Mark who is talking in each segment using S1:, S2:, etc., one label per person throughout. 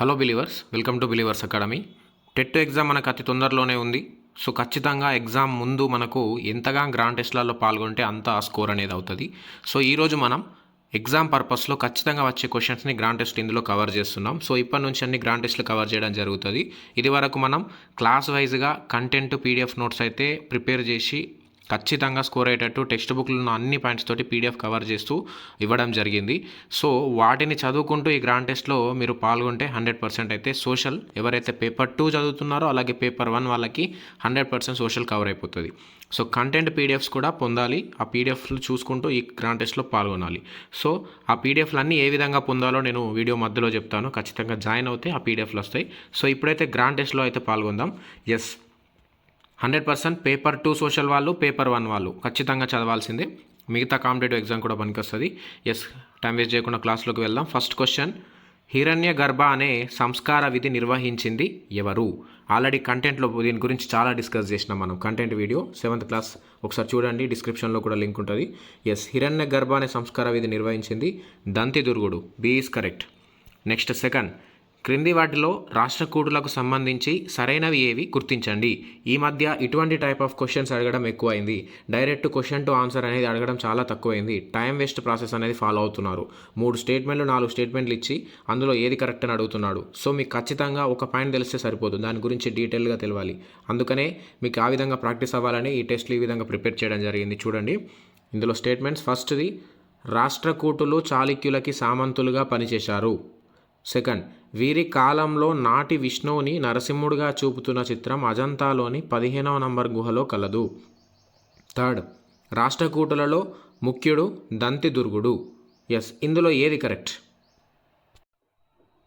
S1: Hello believers welcome to believers academy TET exam మనకు అతి తొందరలోనే ఉంది. సో ఖచ్చితంగా ఎగ్జామ్ ముందు మనకు ఎంతగా గ్రాండ్ టెస్ట్లలో పాల్గొంటే అంత స్కోర్ అనేది అవుతుంది. సో ఈరోజు మనం ఎగ్జామ్ పర్పస్లో ఖచ్చితంగా వచ్చే క్వశ్చన్స్ని గ్రాండ్ టెస్ట్ ఇందులో కవర్ చేస్తున్నాం. సో ఇప్పటి నుంచి అన్ని గ్రాండ్ టెస్ట్లు కవర్ చేయడం జరుగుతుంది. ఇది వరకు మనం క్లాస్ వైజ్గా కంటెంట్ పీడిఎఫ్ నోట్స్ అయితే ప్రిపేర్ చేసి ఖచ్చితంగా స్కోర్ అయ్యేటట్టు టెక్స్ట్ బుక్లో ఉన్న అన్ని పాయింట్స్ తోటి పీడిఎఫ్ కవర్ చేస్తూ ఇవ్వడం జరిగింది. సో వాటిని చదువుకుంటూ ఈ గ్రాండ్ టెస్ట్లో మీరు పాల్గొంటే హండ్రెడ్ పర్సెంట్ అయితే సోషల్ ఎవరైతే పేపర్ టూ చదువుతున్నారో అలాగే పేపర్ వన్ వాళ్ళకి హండ్రెడ్ పర్సెంట్ సోషల్ కవర్ అయిపోతుంది. సో కంటెంట్ పీడిఎఫ్స్ కూడా పొందాలి. ఆ పీడిఎఫ్లు చూసుకుంటూ ఈ గ్రాండ్ టెస్ట్లో పాల్గొనాలి. సో ఆ పీడిఎఫ్లు అన్నీ ఏ విధంగా పొందాలో నేను వీడియో మధ్యలో చెప్తాను. ఖచ్చితంగా జాయిన్ అవుతే ఆ పీడిఎఫ్లు వస్తాయి. సో ఇప్పుడైతే గ్రాండ్ టెస్ట్లో అయితే పాల్గొందాం. Yes hundred percent paper two social వాళ్ళు పేపర్ వన్ వాళ్ళు. ఖచ్చితంగా చదవాల్సిందే. మిగతా కాంపిటేటివ్ ఎగ్జామ్ కూడా పనికొస్తుంది. ఎస్ టైం వేస్ట్ చేయకుండా క్లాస్లోకి వెళ్దాం. ఫస్ట్ క్వశ్చన్ హిరణ్య గర్భ అనే సంస్కార విధి నిర్వహించింది ఎవరు? ఆల్రెడీ కంటెంట్లో దీని గురించి చాలా డిస్కస్ చేసినాం మనం. కంటెంట్ వీడియో సెవెంత్ క్లాస్ ఒకసారి చూడండి డిస్క్రిప్షన్లో కూడా లింక్ ఉంటుంది. ఎస్ హిరణ్య గర్భ అనే సంస్కార విధి నిర్వహించింది దంతి దుర్గుడు B is correct next second క్రింది వాటిలో రాష్ట్రకూటులకు సంబంధించి సరైనవి ఏవి గుర్తించండి. ఈ మధ్య ఇటువంటి టైప్ ఆఫ్ క్వశ్చన్స్ అడగడం ఎక్కువైంది. డైరెక్ట్ క్వశ్చన్ టు ఆన్సర్ అనేది అడగడం చాలా తక్కువైంది. టైం వేస్ట్ ప్రాసెస్ అనేది ఫాలో అవుతున్నారు. మూడు స్టేట్మెంట్లు నాలుగు స్టేట్మెంట్లు ఇచ్చి అందులో ఏది కరెక్ట్ అని అడుగుతున్నాడు సో మీకు ఖచ్చితంగా ఒక పాయింట్ తెలిస్తే సరిపోదు. దాని గురించి డీటెయిల్గా తెలియాలి అందుకనే మీకు ఆ విధంగా ప్రాక్టీస్ అవ్వాలని ఈ టెస్ట్లు ఈ విధంగా ప్రిపేర్ చేయడం జరిగింది. చూడండి. ఇందులో స్టేట్మెంట్స్ ఫస్ట్ది రాష్ట్రకూటులు చాళుక్యులకి సామంతులుగా పనిచేశారు. సెకండ్ వీరి కాలంలో నాటి విష్ణువుని నరసింహుడిగా చూపుతున్న చిత్రం అజంతాలోని పదిహేనవ నంబర్ గుహలో కలదు. థర్డ్ రాష్ట్రకూటులలో ముఖ్యుడు దంతి దుర్గుడు ఎస్ ఇందులో ఏది కరెక్ట్?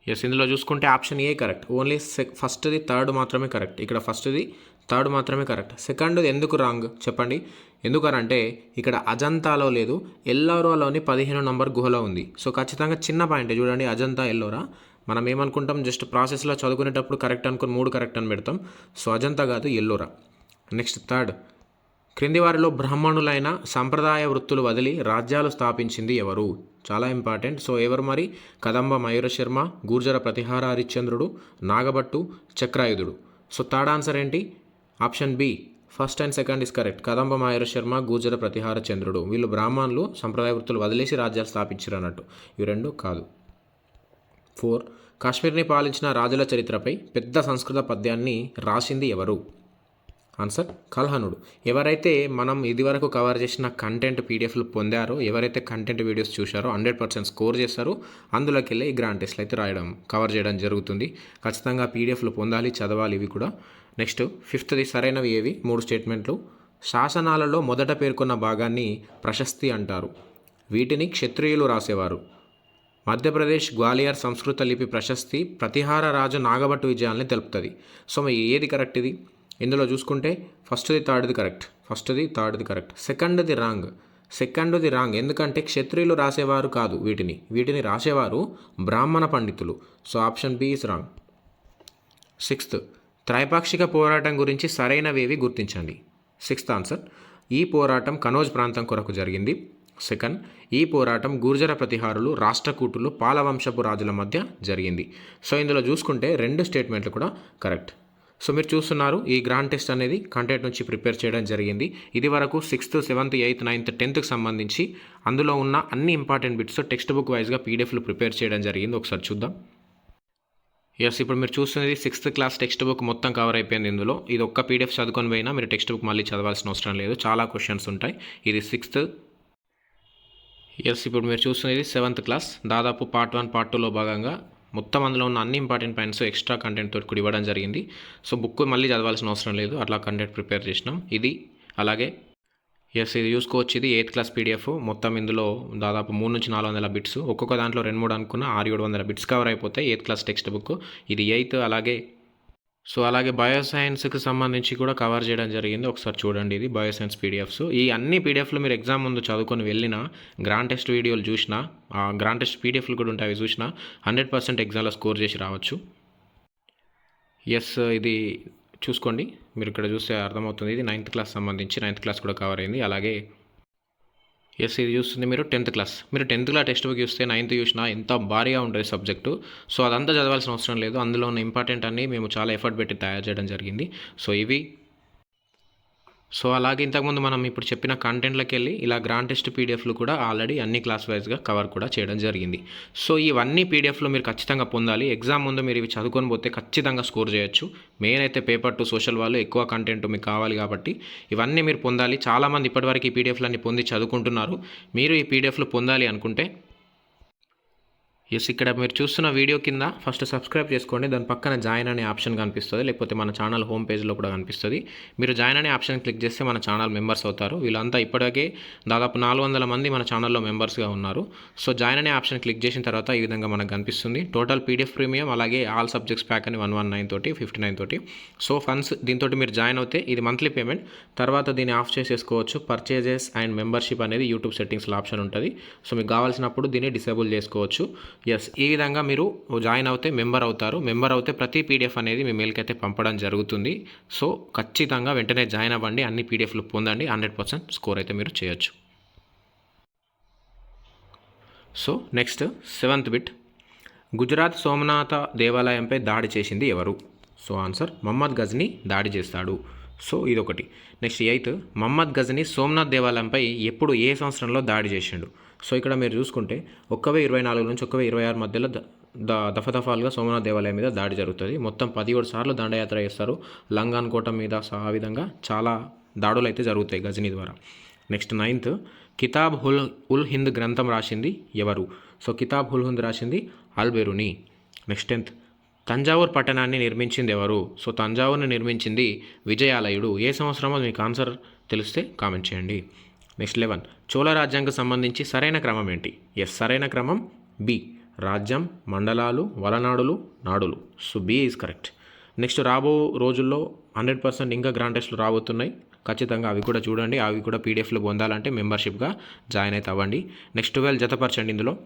S1: ఎస్ ఇందులో చూసుకుంటే ఆప్షన్ ఏ కరెక్ట్. ఓన్లీ సె ఫస్ట్ది థర్డ్ మాత్రమే కరెక్ట్. ఇక్కడ ఫస్ట్ది థర్డ్ మాత్రమే కరెక్ట్. సెకండ్ది ఎందుకు రాంగ్? చెప్పండి. ఎందుకనంటే ఇక్కడ అజంతాలో లేదు ఎల్లోరాలోని పదిహేను నంబర్ గుహలో ఉంది. సో ఖచ్చితంగా చిన్న పాయింట్ చూడండి అజంతా ఎల్లోరా? మనం ఏమనుకుంటాం? జస్ట్ ప్రాసెస్లో చదువుకునేటప్పుడు కరెక్ట్ అనుకుని మూడు కరెక్ట్ అని పెడతాం. సో అజంతా కాదు ఎల్లోరా. నెక్స్ట్ థర్డ్ క్రింది వారిలో బ్రాహ్మణులైన సంప్రదాయ వృత్తులు వదిలి రాజ్యాలు స్థాపించింది ఎవరు? చాలా ఇంపార్టెంట్ సో ఎవరు మరి? కదంబ మయూర శర్మ గూర్జర ప్రతిహార హరిశ్చంద్రుడు నాగభట్టు చక్రాయుధుడు. సో థర్డ్ ఆన్సర్ ఏంటి? Option B first and second is correct Kadamba Mayura Sharma Gurjara ప్రతిహార చంద్రుడు. వీళ్ళు బ్రాహ్మణులు సంప్రదాయ వృత్తులు వదిలేసి రాజ్యాలు స్థాపించారు అన్నట్టు. ఇవి రెండు కాదు. ఫోర్ కాశ్మీర్ని పాలించిన రాజుల చరిత్రపై పెద్ద సంస్కృత పద్యాన్ని రాసింది ఎవరు? ఆన్సర్ కల్హనుడు. ఎవరైతే మనం ఇదివరకు కవర్ చేసిన కంటెంట్ పీడిఎఫ్లు పొందారో ఎవరైతే కంటెంట్ వీడియోస్ చూశారో హండ్రెడ్ పర్సెంట్ స్కోర్ చేస్తారో అందులోకి వెళ్ళి ఈ గ్రాండ్ టెస్ట్లు అయితే రాయడం కవర్ చేయడం జరుగుతుంది. ఖచ్చితంగా పీడిఎఫ్లు పొందాలి చదవాలి ఇవి కూడా. నెక్స్ట్ ఫిఫ్త్ది సరైనవి ఏవి? మూడు స్టేట్మెంట్లు. శాసనాలలో మొదట పేర్కొన్న భాగాన్ని ప్రశస్తి అంటారు. వీటిని క్షత్రియులు రాసేవారు. మధ్యప్రదేశ్ గ్వాలియర్ సంస్కృత లిపి ప్రశస్తి ప్రతిహార రాజు నాగభట్టు విజయాల్ని తెలుపుతుంది. సో మరి ఏది కరెక్ట్ ఇది? ఇందులో చూసుకుంటే ఫస్ట్ది థర్డ్ది కరెక్ట్. ఫస్ట్ది థర్డ్ది కరెక్ట్. సెకండ్ది రాంగ్. సెకండ్ది రాంగ్. ఎందుకంటే క్షత్రియులు రాసేవారు కాదు వీటిని. వీటిని రాసేవారు బ్రాహ్మణ పండితులు. So option B is wrong. Sixth త్రైపాక్షిక పోరాటం గురించి సరైనవేవి గుర్తించండి. Sixth answer. ఈ పోరాటం కనోజ్ ప్రాంతం కొరకు జరిగింది. సెకండ్ ఈ పోరాటం గుర్జర ప్రతిహారులు రాష్ట్రకూటులు పాలవంశపు రాజుల మధ్య జరిగింది. సో ఇందులో చూసుకుంటే రెండు స్టేట్మెంట్లు కూడా కరెక్ట్. సో మీరు చూస్తున్నారు ఈ గ్రాండ్ టెస్ట్ అనేది కంటెంట్ నుంచి ప్రిపేర్ చేయడం జరిగింది. ఇది వరకు సిక్స్త్ సెవెంత్ ఎయిత్ నైన్త్ టెన్త్కి సంబంధించి అందులో ఉన్న అన్ని ఇంపార్టెంట్ బిట్స్ టెక్స్ట్ బుక్ వైజ్గా పీడిఎఫ్లు ప్రిపేర్ చేయడం జరిగింది. ఒకసారి చూద్దాం. ఎస్ ఇప్పుడు మీరు చూస్తున్నది సిక్స్త్ క్లాస్ టెక్స్ట్ బుక్ మొత్తం కవర్ అయిపోయింది ఇందులో. ఇది ఒక్క పీడిఎఫ్ చదువుకొని పోయినా మీరు టెక్స్ట్ బుక్ మళ్ళీ చదవాల్సిన అవసరం లేదు. చాలా క్వశ్చన్స్ ఉంటాయి. ఇది సిక్స్త్ ఎస్ ఇప్పుడు మీరు చూస్తున్నది సెవెంత్ క్లాస్ దాదాపు పార్ట్ వన్ పార్ట్ టూలో భాగంగా మొత్తం అందులో ఉన్న అన్ని ఇంపార్టెంట్ పాయింట్స్ ఎక్స్ట్రా కంటెంట్ తోటి కూడా ఇవ్వడం జరిగింది. సో బుక్ మళ్ళీ చదవాల్సిన అవసరం లేదు. అట్లా కంటెంట్ ప్రిపేర్ చేసినాం. ఇది అలాగే ఎస్ ఇది చూసుకోవచ్చు. ఇది ఎయిత్ క్లాస్ పీడిఎఫ్ మొత్తం ఇందులో దాదాపు మూడు నుంచి నాలుగు వందల బిట్స్ ఒక్కొక్క దాంట్లో రెండు మూడు అనుకున్న ఆరు ఏడు వందల బిట్స్ కవర్ అయిపోతాయి. ఎయిత్ క్లాస్ టెక్స్ట్ బుక్ ఇది ఎయిత్ అలాగే సో అలాగే బయోసైన్స్కి సంబంధించి కూడా కవర్ చేయడం జరిగింది. ఒకసారి చూడండి ఇది బయోసైన్స్ పీడిఎఫ్స్. ఈ అన్ని పీడిఎఫ్లు మీరు ఎగ్జామ్ ముందు చదువుకొని వెళ్ళిన గ్రాండ్ టెస్ట్ వీడియోలు చూసినా గ్రాండ్ టెస్ట్ పీడిఎఫ్లు కూడా ఉంటాయి అవి చూసినా హండ్రెడ్ పర్సెంట్ ఎగ్జామ్లో స్కోర్ చేసి రావచ్చు. ఎస్ ఇది చూసుకోండి. మీరు ఇక్కడ చూస్తే అర్థమవుతుంది. ఇది నైన్త్ క్లాస్ సంబంధించి నైన్త్ క్లాస్ కూడా కవర్ అయింది. అలాగే ఎస్ ఇది చూస్తుంది మీరు టెన్త్ క్లాస్ మీరు టెన్త్ క్లాస్ టెక్స్ట్ బుక్ చూస్తే నైన్త్ చూసినా ఎంత భారీగా ఉంటుంది సబ్జెక్టు సో అదంతా చదవాల్సిన అవసరం లేదు. అందులో ఉన్న ఇంపార్టెంట్ అన్ని మేము చాలా ఎఫర్ట్ పెట్టి తయారు చేయడం జరిగింది. సో ఇవి సో అలాగే ఇంతకుముందు మనం ఇప్పుడు చెప్పిన కంటెంట్లోకి వెళ్ళి ఇలా గ్రాండ్ టెస్ట్ పీడిఎఫ్లు కూడా ఆల్రెడీ అన్ని క్లాస్ వైజ్గా కవర్ కూడా చేయడం జరిగింది. సో ఇవన్నీ పీడిఎఫ్లు మీరు ఖచ్చితంగా పొందాలి. ఎగ్జామ్ ముందు మీరు ఇవి చదువుకొని పోతే ఖచ్చితంగా స్కోర్ చేయొచ్చు. మెయిన్ అయితే పేపర్ టు సోషల్ వాళ్ళు ఎక్కువ కంటెంట్ మీకు కావాలి కాబట్టి ఇవన్నీ మీరు పొందాలి. చాలామంది ఇప్పటివరకు ఈ పీడిఎఫ్లన్నీ పొంది చదువుకుంటున్నారు. మీరు ఈ పీడిఎఫ్లు పొందాలి అనుకుంటే ఎస్ ఇక్కడ మీరు చూస్తున్న వీడియో కింద ఫస్ట్ సబ్స్క్రైబ్ చేసుకోండి. దాని పక్కన జాయిన్ అనే ఆప్షన్ కనిపిస్తుంది. లేకపోతే మన ఛానల్ హోమ్ పేజ్లో కూడా కనిపిస్తుంది. మీరు జాయిన్ అనే ఆప్షన్ క్లిక్ చేస్తే మన ఛానల్ మెంబర్స్ అవుతారు. వీళ్ళంతా ఇప్పటికే దాదాపు నాలుగు వందల మంది మన ఛానల్లో మెంబర్స్గా ఉన్నారు. సో జాయిన్ అనే ఆప్షన్ క్లిక్ చేసిన తర్వాత ఈ విధంగా మనకు కనిపిస్తుంది. టోటల్ పీడిఎఫ్ ప్రీమియం అలాగే ఆల్ సబ్జెక్ట్స్ ప్యాక్ అని వన్ వన్ నైన్ తోటి ఫిఫ్టీ నైన్ తోటి. సో ఫండ్స్ దీంతో మీరు జాయిన్ అవుతే ఇది మంత్లీ పేమెంట్ తర్వాత దీన్ని ఆఫ్ చేసేసుకోవచ్చు. పర్చేజెస్ అండ్ మెంబర్షిప్ అనేది యూట్యూబ్ సెట్టింగ్స్లో ఆప్షన్ ఉంటుంది. సో మీకు కావాల్సినప్పుడు దీన్ని డిసేబుల్ చేసుకోవచ్చు. ఎస్ ఈ విధంగా మీరు జాయిన్ అవుతే మెంబర్ అవుతారు. మెంబర్ అవుతే ప్రతి పీడిఎఫ్ అనేది మీ మెయిల్కి అయితే పంపడం జరుగుతుంది. సో ఖచ్చితంగా వెంటనే జాయిన్ అవ్వండి. అన్ని పీడిఎఫ్లు పొందండి. హండ్రెడ్ పర్సెంట్ స్కోర్ అయితే మీరు చేయొచ్చు. So next seventh bit. Gujarat Somnath దేవాలయంపై దాడి చేసింది ఎవరు? సో ఆన్సర్ మహమ్మద్ గజ్ని దాడి చేస్తాడు. సో ఇదొకటి. Next eighth. మహమ్మద్ గజ్ని సోమనాథ్ దేవాలయంపై ఎప్పుడు ఏ సంవత్సరంలో దాడి చేసిండు? సో ఇక్కడ మీరు చూసుకుంటే ఒక్కవే ఇరవై నాలుగు నుంచి ఒక్కవే ఇరవై ఆరు మధ్యలో ద దఫదఫాలుగా సోమనాథ్ దేవాలయం మీద దాడి జరుగుతుంది. మొత్తం పదిహేడు సార్లు దండయాత్ర చేస్తారు. లంగాన్ కోట మీద సహా ఆ విధంగా చాలా దాడులు అయితే జరుగుతాయి గజనీ ద్వారా. నెక్స్ట్ నైన్త్ కితాబ్ హుల్ ఉల్ హింద్ గ్రంథం రాసింది ఎవరు? సో కితాబ్ హుల్ హింద్ రాసింది అల్బెరుని. నెక్స్ట్ టెన్త్ తంజావూర్ పట్టణాన్ని నిర్మించింది ఎవరు? సో తంజావూర్ని నిర్మించింది విజయాలయుడు. ఏ సంవత్సరమో మీకు ఆన్సర్ తెలిస్తే కామెంట్ చేయండి. Next eleven. చోళ రాజ్యానికి సంబంధించి సరైన క్రమం ఏంటి? ఎస్ సరైన క్రమం. బి రాజ్యం మండలాలు వలనాడులు నాడులు. So B is correct. Next రాబో రోజుల్లో హండ్రెడ్ పర్సెంట్ ఇంకా గ్రాండ్ టెస్ట్లు రాబోతున్నాయి. ఖచ్చితంగా అవి కూడా చూడండి. అవి కూడా పీడిఎఫ్లో పొందాలంటే మెంబర్షిప్గా జాయిన్ అయితే అవ్వండి. నెక్స్ట్ ట్వెల్వ్ జతపరచండి ఇందులో.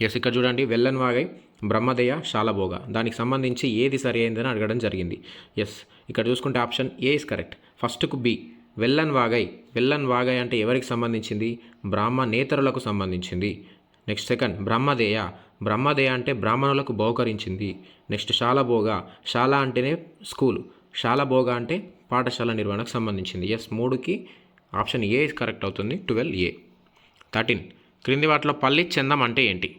S1: ఎస్ ఇక్కడ చూడండి. వెల్లన్ వాగై బ్రహ్మదయ శాలభోగ. దానికి సంబంధించి ఏది సరి అయిందని అడగడం జరిగింది. ఎస్ ఇక్కడ చూసుకుంటే ఆప్షన్ ఏ ఇస్ కరెక్ట్. ఫస్ట్కు బి. వెల్లన్ వాగై వెల్లన్ వాగై అంటే ఎవరికి సంబంధించింది? బ్రాహ్మ నేతరులకు సంబంధించింది. Next second బ్రహ్మదేయ. బ్రహ్మదేయ అంటే బ్రాహ్మణులకు బహుకరించింది. నెక్స్ట్ శాలభోగ. శాల అంటేనే స్కూల్. శాలభోగ అంటే పాఠశాల నిర్వహణకు సంబంధించింది. ఎస్ మూడుకి ఆప్షన్ ఏ కరెక్ట్ అవుతుంది. Twelve A. థర్టీన్. క్రింది వాటిలో పల్లి చందం అంటే ఏంటి?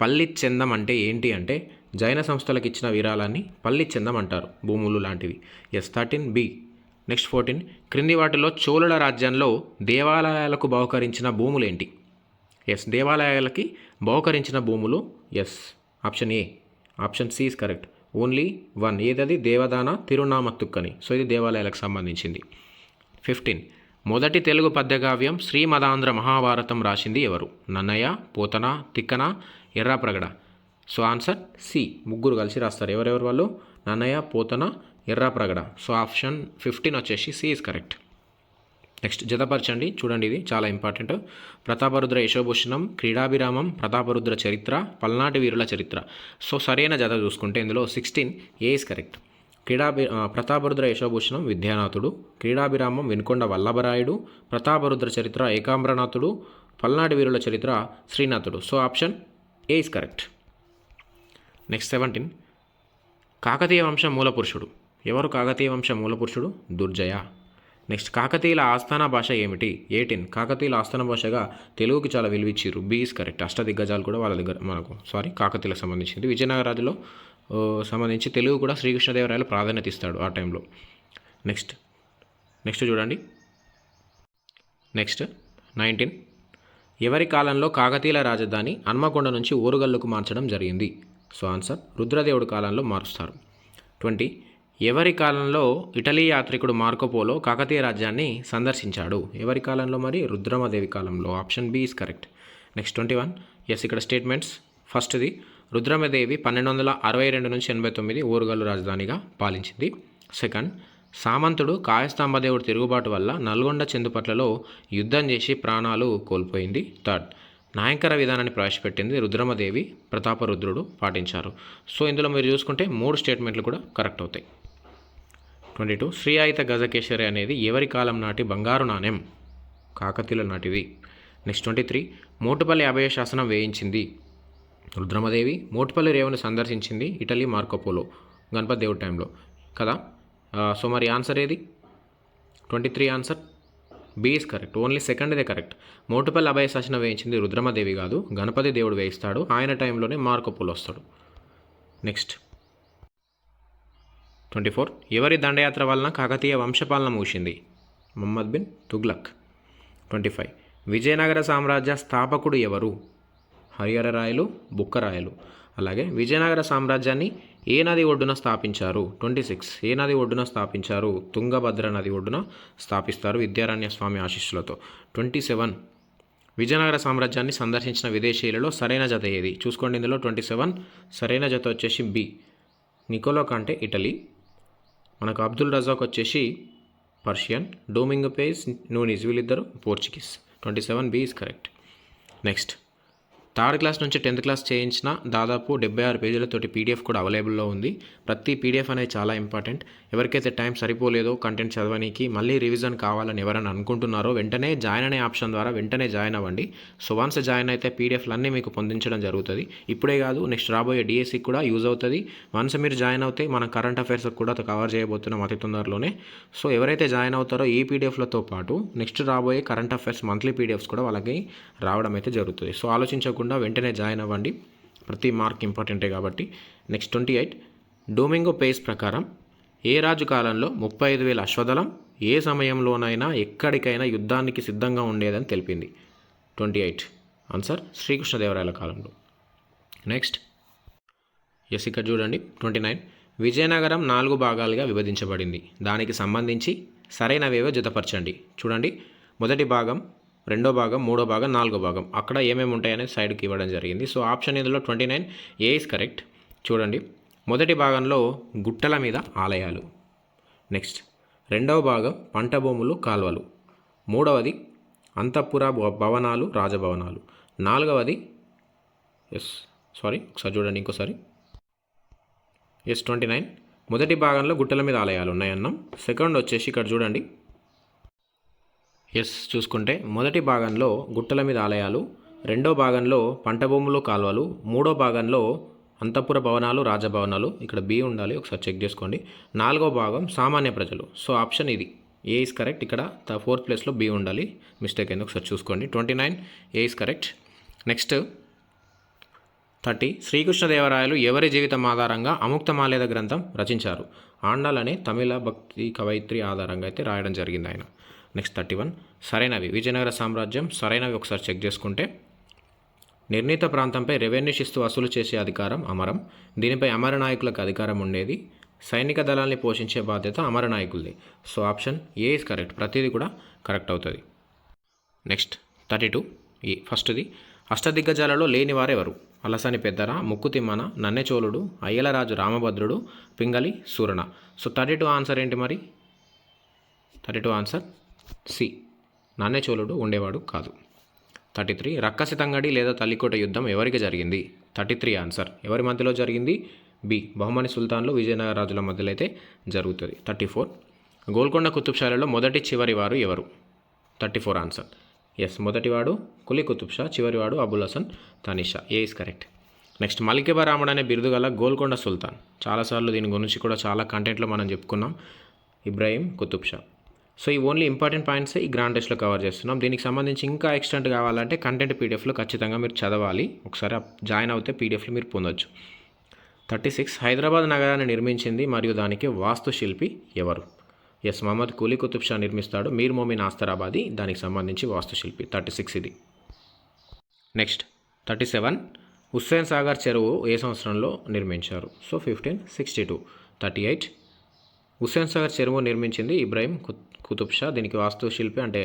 S1: పల్లి చందం అంటే ఏంటి అంటే జైన సంస్థలకు ఇచ్చిన విరాళాన్ని పల్లి చందం అంటారు. భూములు లాంటివి. Yes thirteen B. Next fourteen క్రింది వాటిలో చోళుల రాజ్యంలో దేవాలయాలకు బహుకరించిన భూములు ఏంటి ఎస్ దేవాలయాలకి బహుకరించిన భూములు yes. Option A. Option C is correct. Only one. ఏదది? దేవదాన తిరునామత్తుక్కని. సో ఇది దేవాలయాలకు సంబంధించింది. ఫిఫ్టీన్ మొదటి తెలుగు పద్యకావ్యం శ్రీమదాంధ్ర మహాభారతం రాసింది ఎవరు? Nannaya Pothana Tikkana Errapragada. So answer C. ముగ్గురు కలిసి రాస్తారు. ఎవరెవరు వాళ్ళు? Nannaya Pothana Errapragada so option fifteen వచ్చేసి సి ఇస్ కరెక్ట్. నెక్స్ట్ జతపరచండి. చూడండి ఇది చాలా ఇంపార్టెంట్. ప్రతాపరుద్ర యశోభూషణం క్రీడాభిరామం ప్రతాపరుద్ర చరిత్ర పల్నాటి వీరుల చరిత్ర. సో సరైన జత చూసుకుంటే ఇందులో సిక్స్టీన్ ఏ ఇస్ కరెక్ట్. క్రీడాభి ప్రతాపరుద్ర యశోభూషణం విద్యానాథుడు క్రీడాభిరామం వెనుకొండ వల్లభరాయుడు ప్రతాపరుద్ర చరిత్ర ఏకాంబ్రనాథుడు పల్నాటి వీరుల చరిత్ర శ్రీనాథుడు. So option A is correct. Next seventeen. Kakatiya వంశం మూలపురుషుడు. ఎవరు కాకతీయ వంశ మూలపురుషుడు? దుర్జయ. నెక్స్ట్ కాకతీయుల ఆస్థాన భాష ఏమిటి? ఎయిటీన్. కాకతీయుల ఆస్థాన భాషగా తెలుగుకి చాలా విలువిచ్చారు బీ ఇస్ కరెక్ట్ అష్టదిగ్గజాలు కూడా వాళ్ళ దగ్గర మనకు సారీ కాకతీయులకు సంబంధించింది. విజయనగరాజులో సంబంధించి తెలుగు కూడా శ్రీకృష్ణదేవరాయలు ప్రాధాన్యత ఇస్తాడు ఆ టైంలో. నెక్స్ట్ నెక్స్ట్ చూడండి. Next nineteen. ఎవరి కాలంలో కాకతీయుల రాజధాని హన్మకొండ నుంచి ఓరుగల్లుకు మార్చడం జరిగింది? సో ఆన్సర్ రుద్రదేవుడి కాలంలో మారుస్తారు. ట్వంటీ. ఎవరి కాలంలో ఇటలీ యాత్రికుడు మార్కోపోలో కాకతీయ రాజ్యాన్ని సందర్శించాడు? ఎవరి కాలంలో మరి? రుద్రమదేవి కాలంలో. Option B is correct next twenty one yes ఇక్కడ స్టేట్మెంట్స్ ఫస్ట్ది రుద్రమదేవి పన్నెండు వందల అరవై రెండు నుంచి ఎనభై తొమ్మిది ఊరుగల్లు రాజధానిగా పాలించింది. సెకండ్ సామంతుడు కాయస్తాంబదేవుడి తిరుగుబాటు వల్ల నల్గొండ చెందుపట్లలో యుద్ధం చేసి ప్రాణాలు కోల్పోయింది. థర్డ్ నాయంకర విధానాన్ని ప్రవేశపెట్టింది రుద్రమదేవి ప్రతాపరుద్రుడు పాటించారు. సో ఇందులో మీరు చూసుకుంటే మూడు స్టేట్మెంట్లు కూడా కరెక్ట్ అవుతాయి. ట్వంటీ టూ శ్రీ ఆయిత గజకేశరి అనేది ఎవరి కాలం నాటి బంగారు నాణ్యం? కాకతీయుల నాటిది నెక్స్ట్ ట్వంటీ త్రీ మోటుపల్లి అభయ శాసనం వేయించింది. రుద్రమదేవి మోటుపల్లి రేవుని సందర్శించింది ఇటలీ మార్కోపోలో గణపతి దేవుడి టైంలో. కదా? సో మరి ఆన్సర్ ఏది? Twenty three answer? B is correct. Only second ఇదే కరెక్ట్. మోటుపల్లి అభయ శాసనం వేయించింది రుద్రమదేవి కాదు గణపతి దేవుడు వేయిస్తాడు. ఆయన టైంలోనే మార్కోపోలో వస్తాడు. నెక్స్ట్. Twenty four. ఎవరి దండయాత్ర వలన కాకతీయ వంశపాలన ముగిసింది? మహమ్మద్ బిన్ తుగ్లక్. Twenty five. విజయనగర సామ్రాజ్య స్థాపకుడు ఎవరు? హరిహర రాయలు బుక్కరాయలు అలాగే విజయనగర సామ్రాజ్యాన్ని ఏ నది ఒడ్డున స్థాపించారు? Twenty six. ఏ నది ఒడ్డున స్థాపించారు? తుంగభద్ర నది ఒడ్డున స్థాపిస్తారు విద్యారణ్య స్వామి ఆశీస్సులతో. Twenty seven. విజయనగర సామ్రాజ్యాన్ని సందర్శించిన విదేశీయులలో సరైన జత ఏది? చూసుకోండి ఇందులో ట్వంటీ సెవెన్. సరైన జత వచ్చేసి బి. నికోలో కంటే ఇటలీ. మనకు అబ్దుల్ రజాక్ వచ్చేసి పర్షియన్. డోమింగ్ పేస్ నూనీస్ వీళ్ళిద్దరు Portuguese. Twenty seven B is correct. Next. Third class నుంచి టెన్త్ క్లాస్ చేయించిన దాదాపు డెబ్బై ఆరు పేజీలతోటి పీడిఎఫ్ కూడా అవైలబుల్లో ఉంది. ప్రతి పీడిఎఫ్ అనేది చాలా ఇంపార్టెంట్. ఎవరికైతే టైం సరిపోలేదో కంటెంట్ చదవడానికి మళ్ళీ రివిజన్ కావాలని ఎవరైనా అనుకుంటున్నారో వెంటనే జాయిన్ అనే ఆప్షన్ ద్వారా వెంటనే జాయిన్ అవ్వండి. సో వన్స్ జాయిన్ అయితే పీడిఎఫ్లు అన్నీ మీకు పొందించడం జరుగుతుంది. ఇప్పుడే కాదు నెక్స్ట్ రాబోయే డిఎస్సికి కూడా యూజ్ అవుతుంది. వన్స్ మీరు జాయిన్ అవుతే మన కరెంట్ అఫైర్స్ కూడా కవర్ చేయబోతున్నాం అతి తొందరలోనే. సో ఎవరైతే జాయిన్ అవుతారో ఈ పీడిఎఫ్లతో పాటు నెక్స్ట్ రాబోయే కరెంట్ అఫైర్స్ మంత్లీ పీడిఎఫ్స్ కూడా వాళ్ళకి రావడం అయితే జరుగుతుంది. సో ఆలోచించకుండా వెంటనే జాయిన్ అవ్వండి. ప్రతి మార్క్ ఇంపార్టెంటే కాబట్టి. Next twenty eight Domingo Paes ప్రకారం ఏ రాజు కాలంలో ముప్పై ఐదు వేల అశ్వదళం ఏ సమయంలోనైనా ఎక్కడికైనా యుద్ధానికి సిద్ధంగా ఉండేదని తెలిపింది. Twenty eight. ఆన్సర్ శ్రీకృష్ణదేవరాయల కాలంలో. నెక్స్ట్. ఎస్ ఇక్కడ చూడండి. Twenty nine. విజయనగరం నాలుగు భాగాలుగా విభజించబడింది. దానికి సంబంధించి సరైనవేవో జతపరచండి. చూడండి. మొదటి భాగం రెండో భాగం మూడో భాగం నాలుగో భాగం. అక్కడ ఏమేమి ఉంటాయనేది సైడ్కి ఇవ్వడం జరిగింది. సో ఆప్షన్ ఇందులో twenty nine. A is correct? చూడండి. మొదటి భాగంలో గుట్టల మీద ఆలయాలు. నెక్స్ట్ రెండవ భాగం పంట భూములు కాల్వలు. మూడవది అంతఃపుర భవనాలు రాజభవనాలు. నాలుగవది ఎస్ సారీ ఒకసారి చూడండి ఇంకోసారి. Yes twenty nine. మొదటి భాగంలో గుట్టల మీద ఆలయాలు ఉన్నాయన్నాం. సెకండ్ వచ్చేసి ఇక్కడ చూడండి. ఎస్ చూసుకుంటే మొదటి భాగంలో గుట్టల మీద ఆలయాలు రెండో భాగంలో పంట భూములు కాలువలు మూడో భాగంలో అంతఃపుర భవనాలు రాజభవనాలు ఇక్కడ బి ఉండాలి ఒకసారి చెక్ చేసుకోండి. నాలుగో భాగం సామాన్య ప్రజలు. సో ఆప్షన్ ఇది. ఏ ఇస్ కరెక్ట్ ఇక్కడ ద ఫోర్త్ ప్లేస్లో బి ఉండాలి. మిస్టేక్ అయింది ఒకసారి చూసుకోండి. Twenty nine A is correct next thirty. Srikrishnadevarayalu ఎవరి జీవితం ఆధారంగా అముక్తమాలేద గ్రంథం రచించారు? ఆండాల్ అనే తమిళ భక్తి కవయిత్రి ఆధారంగా అయితే రాయడం జరిగింది ఆయన. Next thirty one. సరైనవి. విజయనగర సామ్రాజ్యం సరైనవి ఒకసారి చెక్ చేసుకుంటే. నిర్ణీత ప్రాంతంపై రెవెన్యూ శిస్తు వసూలు చేసే అధికారం అమరం. దీనిపై అమర నాయకులకు అధికారం ఉండేది. సైనిక దళాల్ని పోషించే బాధ్యత అమర నాయకులది. So option A is correct ప్రతిదీ కూడా కరెక్ట్ అవుతుంది. నెక్స్ట్ థర్టీ టూ ఈ ఫస్ట్ది. అష్టదిగ్గజాలలో లేని వారెవరు? Allasani Peddana Mukku Timmana Nannechodudu Ayyalaraju Ramabhadrudu Pingali Surana so thirty two answer ఏంటి మరి? Thirty two answer C. Nannechodudu ఉండేవాడు కాదు. Thirty three. రక్కసి తంగడి లేదా తల్లికోట యుద్ధం ఎవరికి జరిగింది? Thirty three answer. ఎవరి మధ్యలో జరిగింది? బి. బహుమని సుల్తాన్లు విజయనగర రాజుల మధ్యలో అయితే జరుగుతుంది. Thirty four. గోల్కొండ కుతుబ్షాలలో మొదటి చివరి వారు ఎవరు? Thirty four answer. ఎస్. మొదటివాడు Quli Qutub Shah చివరివాడు Abul Hasan Tanisha. A is correct? Next మలికేబా రాముడు అనే బిరుదు గల గోల్కొండ సుల్తాన్. చాలాసార్లు దీని గురించి కూడా చాలా కంటెంట్లో మనం చెప్పుకున్నాం. ఇబ్రాహీం కుతుబ్ షా సో ఈ ఓన్లీ ఇంపార్టెంట్ పాయింట్స్ ఈ గ్రాండ్ టెస్ట్లో కవర్ చేస్తున్నాం. దీనికి సంబంధించి ఇంకా ఎక్స్టెంట్ కావాలంటే కంటెంట్ పీడిఎఫ్లో ఖచ్చితంగా మీరు చదవాలి. ఒకసారి జాయిన్ అవుతే పీడిఎఫ్లు మీరు పొందొచ్చు. థర్టీ సిక్స్ హైదరాబాద్ నగరాన్ని నిర్మించింది మరియు దానికి వాస్తుశిల్పి ఎవరు? ఎస్ మహమ్మద్ కూలీ కుతుబ్ షా నిర్మిస్తాడు. మీర్ మోమిన్ ఆస్తరాబాది. దానికి సంబంధించి వాస్తుశిల్పి థర్టీ సిక్స్ ఇది. Next thirty seven Hussain Sagar చెరువు ఏ సంవత్సరంలో నిర్మించారు? So fifteen sixty two. Thirty eight Hussain Sagar చెరువు నిర్మించింది ఇబ్రాహీం కుత్- కుతుబ్ షా దీనికి వాస్తుశిల్పి అంటే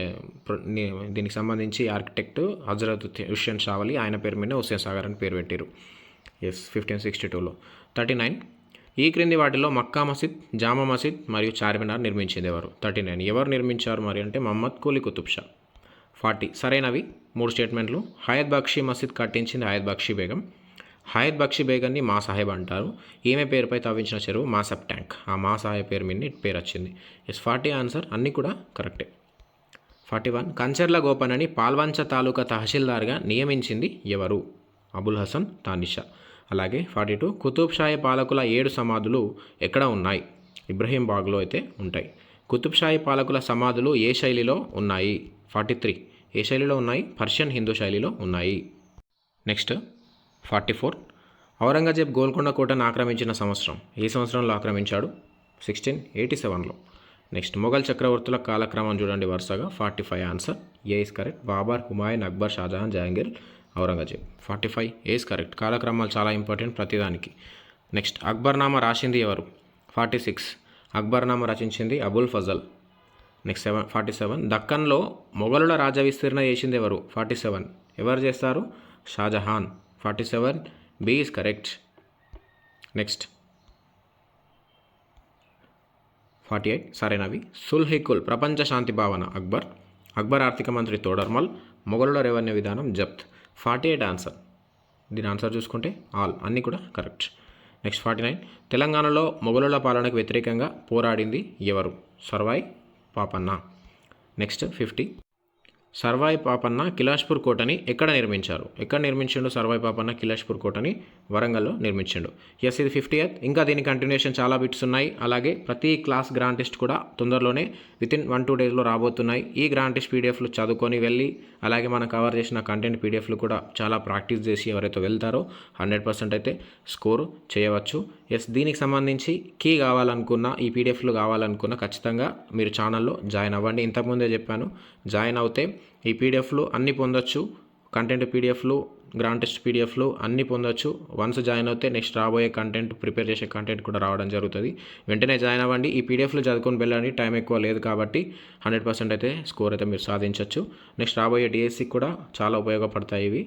S1: దీనికి సంబంధించి ఆర్కిటెక్ట్ హజరత్ హుస్సేన్ షావలి ఆయన పేరు మీద హుస్సేన్ సాగర్ అని పేరు పెట్టారు ఎస్ ఫిఫ్టీన్ సిక్స్టీ టూలో. Thirty nine. ఈ క్రింది వాటిలో మక్కా మసీద్ జామా మసీద్ మరియు చార్మినార్ నిర్మించింది ఎవరు థర్టీ నైన్. ఎవరు నిర్మించారు మరి అంటే మహమ్మద్ కూలీ కుతుబ్ షా ఫార్టీ. సరైనవి. మూడు స్టేట్మెంట్లు. హయత్ బక్షి మసీద్ కట్టించింది హయత్ బక్షి బేగం. హయత్ బక్షి బేగన్ని మా సాహెబ్ అంటారు. ఈమె పేరుపై తవ్వించిన చెరువు మాసప్ ట్యాంక్. ఆ మా సాహెబ్ పేరు మీద పేరు వచ్చింది. ఎస్ ఫార్టీ ఆన్సర్ అన్నీ కూడా కరెక్టే. ఫార్టీ వన్ కంచర్ల గోపనని పాల్వంచ తాలూకా తహసీల్దార్గా నియమించింది ఎవరు? అబుల్ హసన్ తానిషా. అలాగే ఫార్టీ టూ కుతుబ్షాహి పాలకుల ఏడు సమాధులు ఎక్కడ ఉన్నాయి? ఇబ్రహీం బాగ్లో అయితే ఉంటాయి. కుతుబ్ షాహీ పాలకుల సమాధులు ఏ శైలిలో ఉన్నాయి? ఫార్టీ త్రీ ఏ శైలిలో ఉన్నాయి? పర్షియన్ హిందూ శైలిలో ఉన్నాయి. Next forty four. Aurangzeb Golconda కోటను ఆక్రమించిన సంవత్సరం. ఏ సంవత్సరంలో ఆక్రమించాడు సిక్స్టీన్ ఎయిటీ సెవెన్లో. నెక్స్ట్ మొఘల్ చక్రవర్తుల కాలక్రమం చూడండి వరుసగా. Forty five answer. A is correct? Babur Humayun Akbar Shahjahan Jahangir Aurangzeb. Forty five A is correct? కాలక్రమాలు చాలా ఇంపార్టెంట్ ప్రతిదానికి. నెక్స్ట్ అక్బర్నామా రాసింది ఎవరు? Forty six. Akbarnama రచించింది Abul Fazl. Next seven forty seven. దక్కన్లో మొఘలుల రాజ్య విస్తీర్ణ చేసింది ఎవరు? Forty seven. ఎవరు చేస్తారు? Shahjahan. Forty seven B is correct next forty eight సరైనవి సుల్హికుల్ ప్రపంచ శాంతి భావన అక్బర్ అక్బర్ ఆర్థిక మంత్రి తోడర్మల్ మొఘలుల రెవెన్యూ విధానం జప్త్ ఫార్టీ ఎయిట్ ఆన్సర్ దీని ఆన్సర్ చూసుకుంటే ఆల్ అన్నీ కూడా కరెక్ట్ నెక్స్ట్ ఫార్టీ నైన్ తెలంగాణలో మొఘలుల పాలనకు వ్యతిరేకంగా పోరాడింది ఎవరు? సర్వాయ్ పాపన్న. నెక్స్ట్ ఫిఫ్టీ సర్వాయి పాపన్న కిలాష్పూర్ కోటని ఎక్కడ నిర్మించారు? ఎక్కడ నిర్మించిండు సర్వాయి పాపన్న కిలాష్పూర్ కోటని? వరంగల్లో నిర్మించిండు. ఎస్ ఇది ఫిఫ్టీ ఎయిత్ ఇంకా దీని కంటిన్యూషన్ చాలా బిట్స్ ఉన్నాయి. అలాగే ప్రతి క్లాస్ గ్రాండ్ టెస్ట్ కూడా తొందరలోనే వితిన్ వన్ టూ డేస్లో రాబోతున్నాయి. ఈ గ్రాండ్ టెస్ట్ పీడిఎఫ్లు చదువుకొని వెళ్ళి అలాగే మనం కవర్ చేసిన కంటెంట్ పీడిఎఫ్లు కూడా చాలా ప్రాక్టీస్ చేసి ఎవరైతే వెళ్తారో హండ్రెడ్ పర్సెంట్ అయితే స్కోర్ చేయవచ్చు. ఎస్ దీనికి సంబంధించి కీ కావాలనుకున్న ఈ పీడిఎఫ్లు కావాలనుకున్న ఖచ్చితంగా మీరు ఛానల్లో జాయిన్ అవ్వండి. ఇంతకుముందే చెప్పాను జాయిన్ అవుతే ఈ పీడిఎఫ్లు అన్నీ పొందొచ్చు. కంటెంట్ పీడిఎఫ్లు గ్రాండ్ టెస్ట్ పీడిఎఫ్లు అన్నీ పొందొచ్చు. వన్స్ జాయిన్ అవుతే నెక్స్ట్ రాబోయే కంటెంట్ ప్రిపేర్ చేసే కంటెంట్ కూడా రావడం జరుగుతుంది. వెంటనే జాయిన్ అవ్వండి. ఈ పీడిఎఫ్లు చదువుకొని వెళ్ళండి. టైం ఎక్కువ లేదు కాబట్టి హండ్రెడ్ పర్సెంట్ అయితే స్కోర్ అయితే మీరు సాధించవచ్చు నెక్స్ట్ రాబోయే డిఎస్సి కూడా చాలా ఉపయోగపడతాయి ఇవి.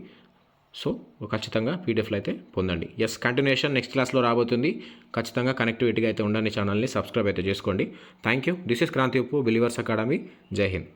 S1: సో ఖచ్చితంగా పీడిఎఫ్లు అయితే పొందండి. ఎస్ కంటిన్యూషన్ నెక్స్ట్ క్లాస్లో రాబోతుంది. ఖచ్చితంగా కనెక్టివిటీగా అయితే ఉండండి ఛానల్ని సబ్స్క్రైబ్ అయితే చేసుకోండి. Thank you this is Kranthi Uppu believers academy జై హింద్